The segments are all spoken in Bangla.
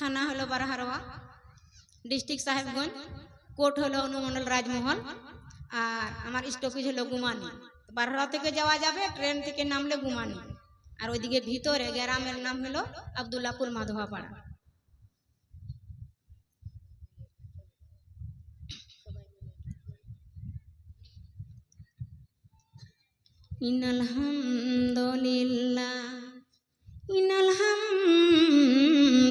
থানা হলো বারাহারোয়া, ডিস্ট্রিক্ট সাহেবগঞ্জ, কোর্ট হলো অনুমন্ডল রাজমহল, আর আমার স্টপেজ হলো গুমানি। বারহারা থেকে যাওয়া যাবে, ট্রেন থেকে নামলে গুমানি। আর ওইদিকে ভিতরে গ্রামের নাম হলো আবদুল্লাপুর মাধবাপাড়া ইনাল হামদুলিল্লাহ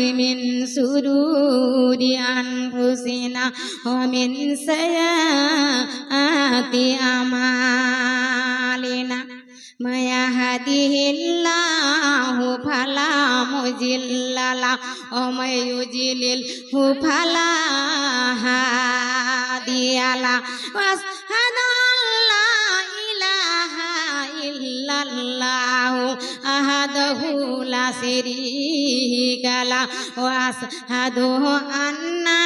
من سرور أنفسنا ومن سيئات أعمالنا ما يهده الله فلا مضل له ومن يضلله فلا هادي له وأشهد أن ইল্লাল্লাহু আহাদহু লা শারীকা লা ওয়া আশহাদু আন্না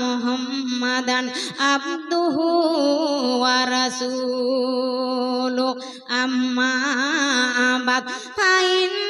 মুহাম্মাদান আবদুহু ওয়া রাসূলুহু আম্মা বাদ ফাইন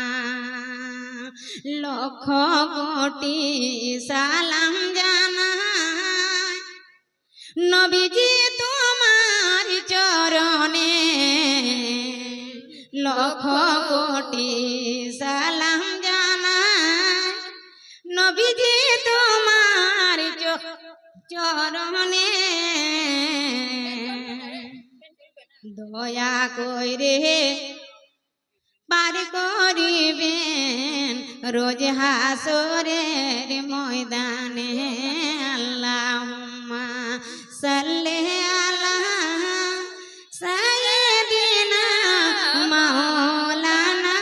লক্ষ কোটি সালাম জানাই। নবীজি তোমার চরণে লক্ষ কোটি সালাম জানাই। নবীজি তোমার চরণে দয়া কইরে পার করিবেন। রোজ হাসরের ময়দানে আল্লাহুম্মা সাল্লি আলা সাইয়্যিদিনা মাওলানা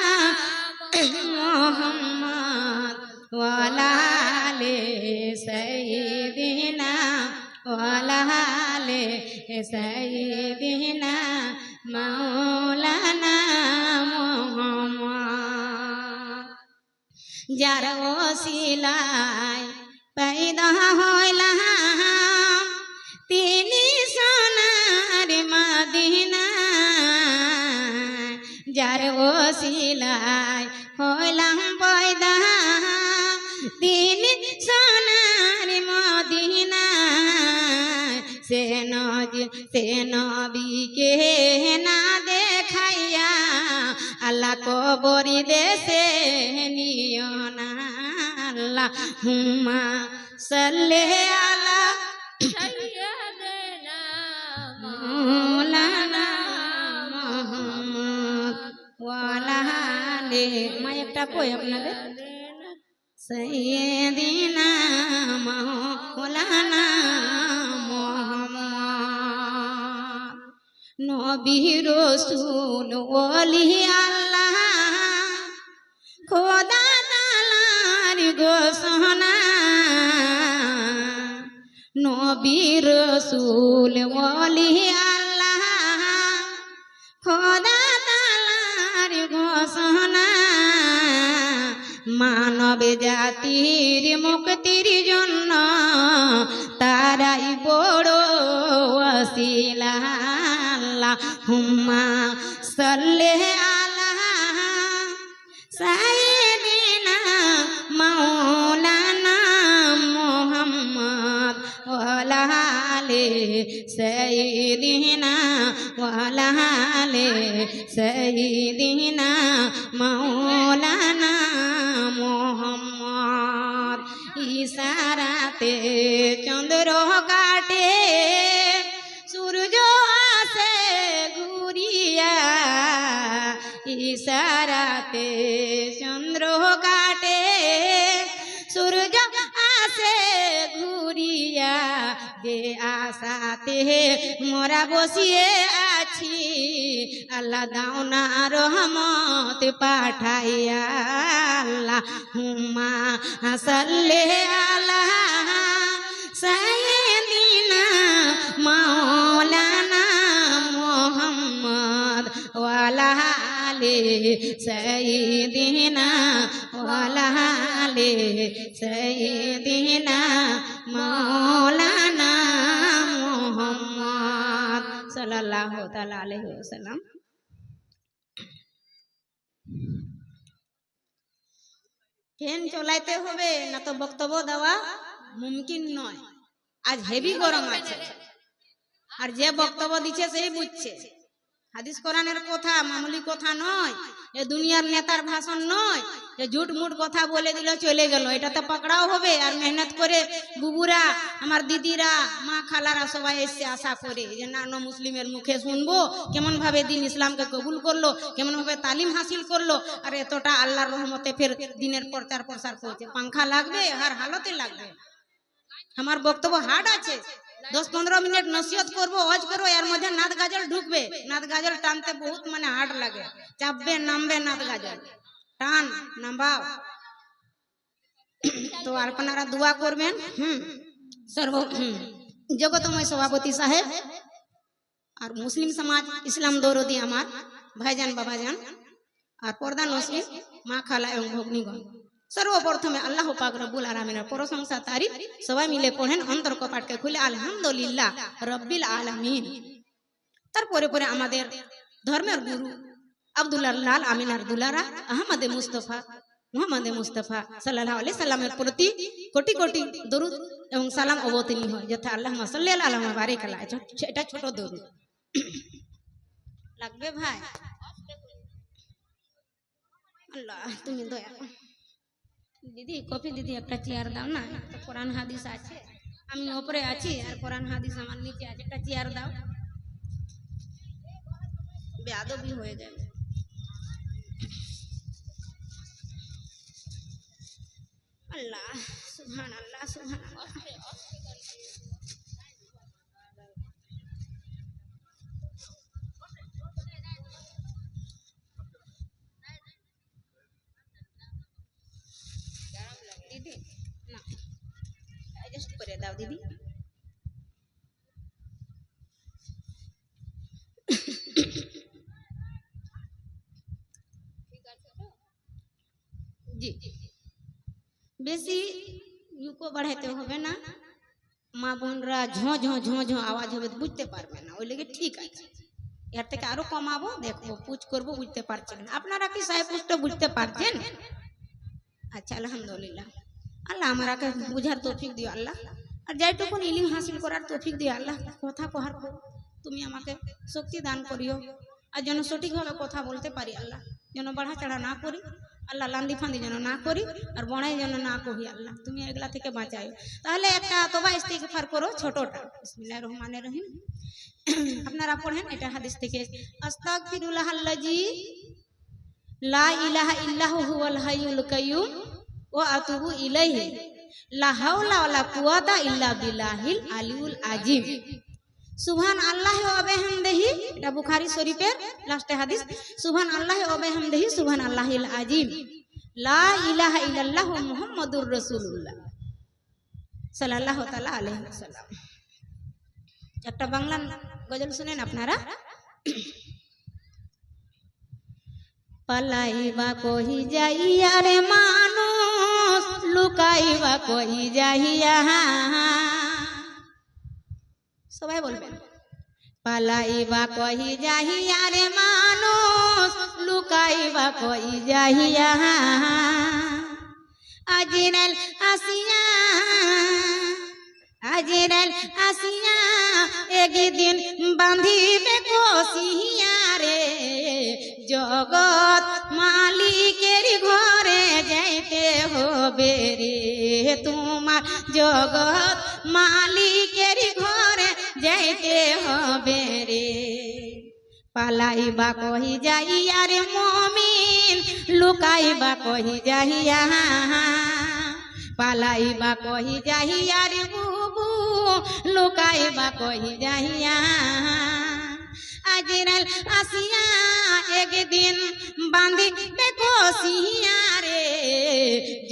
মুহাম্মদ ওয়ালা আলি সাইয়্যিদিনা ওয়ালা ওসিলায় पैदा হইলাম। তিনি সোনার মদিনা যার ওসিলায় হইলাম পয়দা। তিনি সোনার মদিনা সে নজ, সে নবীকে না দেখাইয়া, আল্লাহ কবরি দেশে নিও আল্লাহ হুম্মা সাল্লে আলা মৌলানা মোহাম্মদ ওয়ালা আলে মা একটা কই আপনাদের? সৈয়দিনা মৌলানা মোহাম্মদ নবী রসুল ওলি আল্লাহ খোদা তালার ঘোষণা নবী রসুল, ওলি আল্লাহ। খোদা তালার ঘোষণা মানব জাতির মুক্তির জন্য তারাই বড় ওসিলা আল্লাহুম্মা সাল্লি সাইয়্যিদিনা ওয়ালা আলি সাইয়্যিদিনা মাওলানা মুহাম্মদ ইশারাতে চন্দ্র কাটে সূর্য আসে ঘুরিয়া। ইশারাতে চন্দ্র কাটে যে হে মোরা বসিয়ে আছি, আল্লাহ দাওনা রহমত পাঠাইয়া আল্লাহ হুমা সাল্লে আল্লাহ সাইয়্যিদিনা মাওলানা ওয়ালা আলি সাইয়্যিদিনা মাওলানা মুহাম্মদ সাল্লাল্লাহু তাআলা আলাইহি ওয়াসাল্লাম। ফ্যান চলাইতে হবে, না তো বক্তব্য দেওয়া মুমকিন নয়। আজ হেভি গরম আছে। আর যে বক্তব্য দিচ্ছে সেই বুঝছে। হাদিস কোরআনের কথা মামুলি কথা নয়, এ দুনিয়ার নেতার ভাষণ নয় যে ঝুট মুট কথা বলে দিল, চলে গেল। এটা তো পকড়াও হবে, আর মেহনত করে বুবুরা, আমার দিদিরা, মা খালারা সবাই এসে আশা করে। যে ন মুসলিমের মুখে শুনব, কেমনভাবে দিন ইসলামকে কবুল করল, কেমনভাবে তালিম হাসিল করল, আর এতটা আল্লাহর রহমতে ফের দিনের প্রচার প্রসার করছে পাংখা লাগবে, আর হালতে লাগবে। আমার বক্তব্য হার্ড আছে। দশ পনেরো মিনিট নসিহত করব ওয়াজ করব এর মধ্যে নাদ গাজল ঢুকবে নাদ গাজল টানতে বহুত মানে হার্ড লাগে চাপবে নামবে নাদ গাজল টান নামাও তো আপনারা দোয়া করবেন হুম সর্ব হুম, জগতময় সভাপতি সাহেব আর মুসলিম সমাজ ইসলাম দৌরদি আমার ভাইজান বাবাজান আর প্রধান মুসলিম মা খালা এবং ভগ্নীগণ সর্বপ্রথমে আল্লাহ পাক রব্বুল আলমিনের প্রশংসা তারিফ সবাই মিলে পড়েন অন্তর কপাটকে খুলে, আলহামদুলিল্লাহ রব্বিল আলামিন। তারপরে পরে আমাদের ধর্মের গুরু আব্দুল্লাহ লাল আমিনার দুলারা আহমদে মুস্তফা, মুহাম্মদে মুস্তফা সাল্লাহ আলি সাল্লামের প্রতি কোটি কোটি দরুদ এবং সালাম অবতীর্ণ হয়। যথা আল্লাহ সাল্লাহ আলম বারিক আল্লাহ এটা ছোট দরুদ। লাগবে ভাই? আল্লাহ, তুমি দয়া। দিদি কফি দিদি একটা চেয়ার দাও না একটা কোরআন হাদিস আছে আমি ওপরে আছি আর কোরআন হাদিস আমার নিচে আছে একটা চেয়ার দাও বেয়াদবি হয়ে যাবে আল্লাহ সুবহান আল্লাহ সুবহান অ্যাডজাস্ট করে দাও দিদি জি বেশি ইউকো বাড়াইতে হবে না মা বোনরা ঝঁ ঝঁ ঝঁ ঝঁ আওয়াজ হবে বুঝতে পারবে না ওই লেগে ঠিক আছে এর থেকে আরো কমাবো দেখবো পুজ করবো বুঝতে পারছেন আপনারা কি সাহেব পুষ্ট বুঝতে পারছেন আচ্ছা আলহামদুলিল্লাহ আল্লাহ আমারাকে বুঝার তৌফিক দিও আল্লাহ। আর যাইটুকুন ইলিম হাসিল করার তৌফিক দিও আল্লাহ, কথা কহার তুমি আমাকে শক্তি দান করিও। আর যেন সঠিকভাবে কথা বলতে পারি আল্লাহ, যেন বাড়া চাড়া না করি, আল্লাহ লান্দি ফান্দি যেন না করি, আর বড়াই যেন না কহি আল্লাহ, তুমি এগুলা থেকে বাঁচাই তাহলে একটা তোবা ইস্তিগফার করো ছোটটা। বিসমিল্লাহির রহমানির রহিম। আপনারা পড়েন, এটা হাদিস থেকে। আস্তাগফিরুল্লাহ আল্লাজি লা ইলাহা ইল্লাহু হুয়াল হাইয়ুল কাইয়ুম। ওয়া আতুবু ইলাইহি লা হাওলা ওয়ালা কুওয়াতা ইল্লা বিল্লাহিল আলিউল আজিম সুবহান আল্লাহ ওয়া বিহামদিহি এটা বুখারী শরীফের লাস্টে হাদিস সুবহান আল্লাহ ওয়া বিহামদিহি সুবহান আল্লাহিল আজিম লা ইলাহা ইল্লাল্লাহ মুহাম্মাদুর রাসূলুল্লাহ সাল্লাল্লাহু তাআলা আলাইহি ওয়াসাল্লাম একটা বাংলা গজল শুনেন আপনারা পালাইবা কহি যাইয়া রে মানুষ, লুকাইবা কহি যাইয়া। সবাই বলবেন, পালাইবা কহি যাহিয়া রে মানুষ, লুকাইবা কহি যাহিয়া আজিরাল আসিয়া আজিরাল আসিয়া একদিন বাঁধিবে কষিয়া। রে জগৎ মালিকের ঘরে যাইতে হবে রে। তোমার জগৎ মালিকের ঘরে যাইতে হবে রে। পালাইবা কহি যাইয়া রে মমিন, লুকাইবা কহি যাইয়া। পালাইবা কহি যাইয়া রে বুবু, লুকাইবা কহি যাইয়া। আজিরাল আসিয়া একদিন বাঁধিবে কষিয়া রে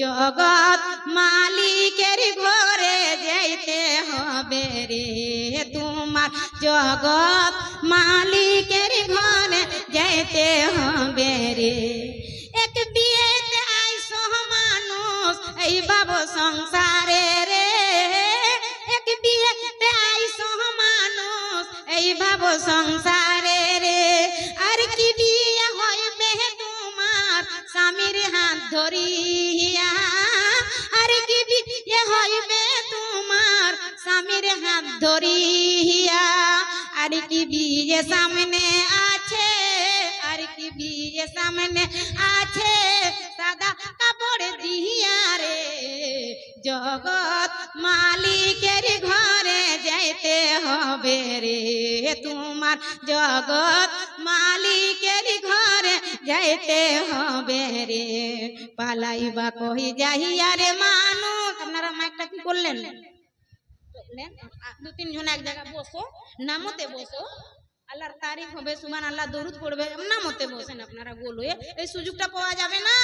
জগৎ মালিকের ঘরে যাইতে হবে রে। তোমার জগৎ মালিকের ঘরে যাইতে হবে রে। এক বিয়েতে আইস মানুষ, এই বাবু সংসারে রে। এক বিয়েতে আইস মানুষ, এই বাবু সংসারে আর কি বিয়ে সামনে আছে? আর কি বিয়ে সামনে আছে? সাদা কাপড় দিয়া রে। জগৎ মালিকের ঘরে যাইতে হবে রে। তোমার জগৎ মালিকের ঘরে যাইতে হবে রে। পালাইবা কহি যাইয়া রে মানুষ? আপনারা মাইকটা কি করলেন? আ, দু তিনজন এক জায়গায় বসো নামতে বসো। আল্লাহর তারিফ হবে সুমান আল্লাহ দরুদ পড়বে নামতে বসেন আপনারা গোল হয়ে। এই সুযোগটা পাওয়া যাবে না।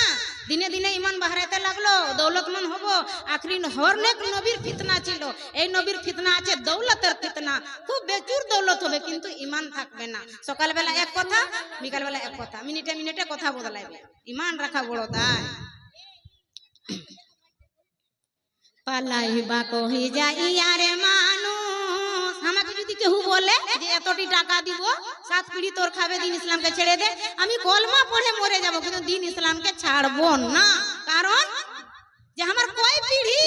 দিনে দিনে ইমান বাহারাইতে লাগল দৌলতমন হব। আখরি হরনেক নবীর ফিতনা ছিল। এই নবীর ফিতনা আছে দৌলতের ফিতনা। খুব বেচুর দৌলত হবে কিন্তু ইমান থাকবে না। সকালবেলা এক কথা বিকালবেলা এক কথা। মিনিটে মিনিটে কথা বদলাইবে। ইমান রাখা বড় দায়। পালাইবা কহি মানুষ। আমাকে যদি কেউ বলে যে এতটি টাকা দিব, সাত তোর খাবে, দিন ইসলামকে ছেড়ে দে, আমি কলমা পড়ে মরে যাব, কিন্তু দিন ইসলামকে ছাড়বো না। কারণ যে আমার কয় পিড়ি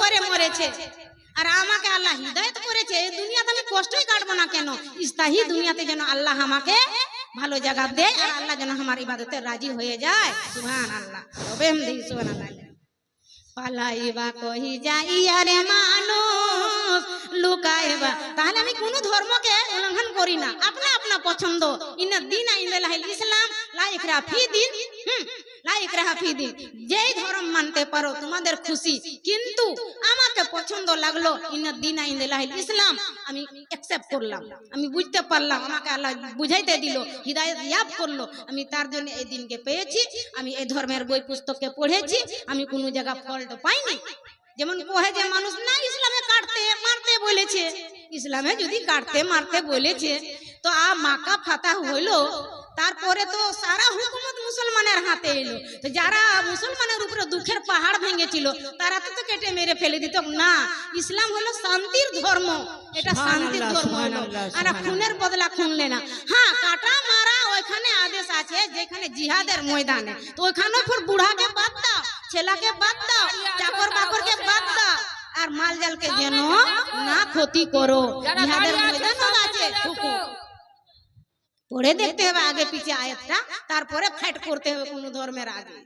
করে মরেছে। আর আমাকে আল্লাহ হিদায়ত করেছে দুনিয়াতে আমি কষ্টই কাটবো না কেন? ইস্তাহি দুনিয়াতে যেন আল্লাহ আমাকে ভালো জায়গা দেয়, আর আল্লাহ যেন আমার ইবাদতে রাজি হয়ে যায়। সুবহান আল্লাহ আমি আল্লাহ পালাইবা কহি যাইয়া রে মানুষ, লুকাইবা। তাহলে আমি কোন ধর্মকে উল্লঙ্ঘন করি না। আপনা আপনা পছন্দ। ইন দিন আইন ইসলাম লা ইকরা ফি দিন। হুম লা ইকরাহা ফি দিন যেই ধর্ম মানতে পারো, তোমাদের খুশি। কিন্তু আমাকে পছন্দ লাগল দিন আইন ইসলাম। আমি অ্যাকসেপ্ট করলাম। আমি বুঝতে পারলাম, আমাকে আল্লাহ বুঝাইতে দিল, হৃদায়ত ইয়াব করল। আমি তার জন্য এই দিনকে পেয়েছি। আমি এই ধর্মের বই পুস্তককে পড়েছি। আমি কোনো জায়গা ফল্ট পাইনি। যেমন কহে যে মানুষ, না, ইসলামে কাটতে, মারতে বলেছে। ইসলামে যদি কাটতে, মারতে বলেছে, তো আ মাকা ফাতা হইল তারপরে তো সারা হুকুমত মুসলমানের হাতে এলো। তো যারা মুসলমানের উপরে দুঃখের পাহাড় ভেঙেছিল তারা তো কেটে মেরে ফেলে দিত। না ইসলাম হলো শান্তির ধর্ম। এটা শান্তির ধর্ম হলো। আর খুনের বদলা খুনলে না। হ্যাঁ কাটা মারা ওইখানে আদেশ আছে যেখানে জিহাদের ময়দানে। তো ওইখানে ফির বুড়াকে বাদ দাও ছেলাকে বাদ দাও চাকর বাকরকে বাদ দাও। আর মাল জালকে যেন না ক্ষতি করো। জিহাদের ময়দান আছে পড়ে দেখতে হবে আগে পিছে আয়াতটা, তারপরে ফাইট করতে হবে কোন ধর্মের আগে।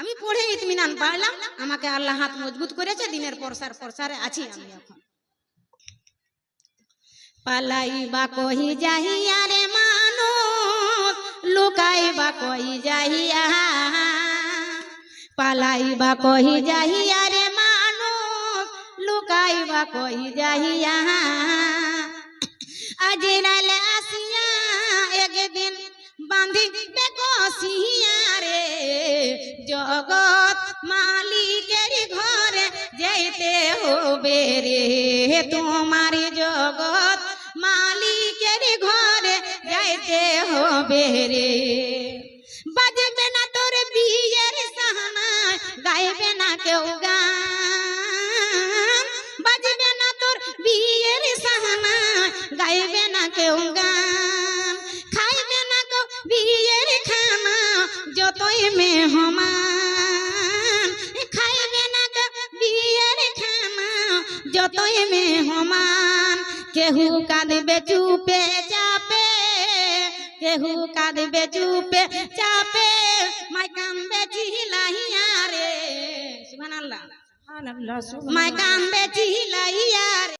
আমি পড়ে ইতমিনান পাইলাম আমাকে আল্লাহ হাত মজবুত করেছে, দিনের পরসার পরসারে আছি আমি এখন। পালাইবা কহি যাহিয়া রে মানুষ, লুকাইবা কহি যাহিয়া। পালাইবা কহি যাহিয়া রে মানুষ, লুকাইবা কহি যাহিয়া। একদিন বাঁধিবে কষিয়া রে জগৎ মালিকের ঘরে যেতে হবে রে। তোমার জগৎ মালিকের ঘরে যাইতে হবে রে। केहू कांदे चुपे चापे केहू कांदे चुपे। चापे मैं बेची चिल्लाइया रे सुभान अल्लाह। बेची कांदे चिल्लाइया